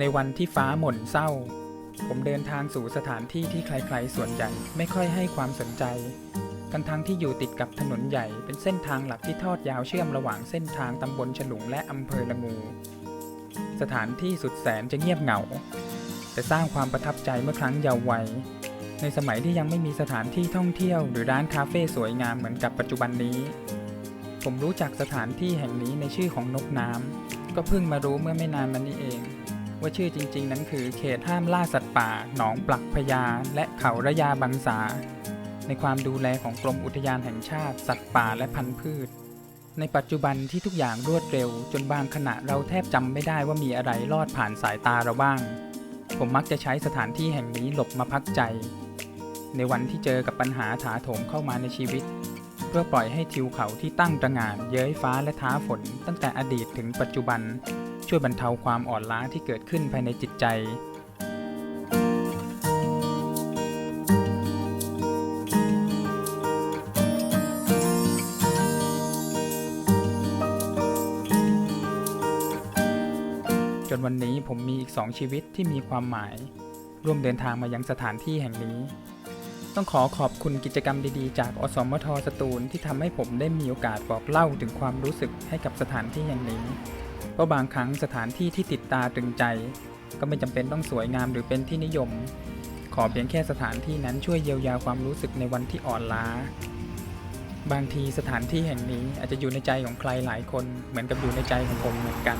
ในวันที่ฟ้าหม่นเศร้า ผมเดินทางสู่สถานที่ที่ใครๆส่วนใหญ่ไม่ค่อยให้ความสนใจ ทั้งทางที่อยู่ติดกับถนนใหญ่เป็นเส้นทางหลักที่ทอดยาวเชื่อมระหว่างเส้นทางตำบลฉลุงและอำเภอละงู สถานที่สุดแสนจะเงียบเหงา แต่สร้างความประทับใจเมื่อครั้งเยาว์วัย ในสมัยที่ยังไม่มีสถานที่ท่องเที่ยว หรือร้านคาเฟ่สวยงามเหมือนกับปัจจุบันนี้ ผมรู้จักสถานที่แห่งนี้ในชื่อของนกน้ำก็เพิ่งมารู้เมื่อไม่นานมานี้เอง ว่าชื่อจริงๆ นั้นคือเขตห้ามล่าสัตว์ป่า หนองปลักพญา และเขาระยาบังสา ในความดูแลของกรมอุทยานแห่งชาติ สัตว์ป่าและพันธุ์พืช ในปัจจุบันที่ทุกอย่างรวดเร็ว จนบางขณะเราแทบจำไม่ได้ว่ามีอะไรลอดผ่านสายตาเราบ้าง ผมมักจะใช้สถานที่แห่งนี้หลบมาพักใจ ในวันที่เจอกับปัญหาถาโถมเข้ามาในชีวิต เพื่อปล่อยให้ทิวเขาที่ตั้งตระหง่านเย้ยฟ้าและท้าฝน ตั้งแต่อดีตถึงปัจจุบัน ช่วยบรรเทาความอ่อนล้าที่เกิดขึ้นภายในจิตใจ จนวันนี้ผมมีอีกสองชีวิตที่มีความหมาย ร่วมเดินทางมายังสถานที่แห่งนี้ ต้องขอขอบคุณกิจกรรมดีๆ จากอสมทสตูลที่ทำให้ผมได้มีโอกาสบอกเล่าถึงความรู้สึกให้กับสถานที่แห่งนี้ ราะบางครั้งสถานที่ที่ติดตาตรึงใจ ก็ไม่จำเป็นต้องสวยงามหรือเป็นที่นิยม ขอเพียงแค่สถานที่นั้นช่วยเยียวยาความรู้สึกในวันที่อ่อนล้า บางทีสถานที่แห่งนี้อาจจะอยู่ในใจของใครหลายคน เหมือนกับอยู่ในใจของผมเหมือนกัน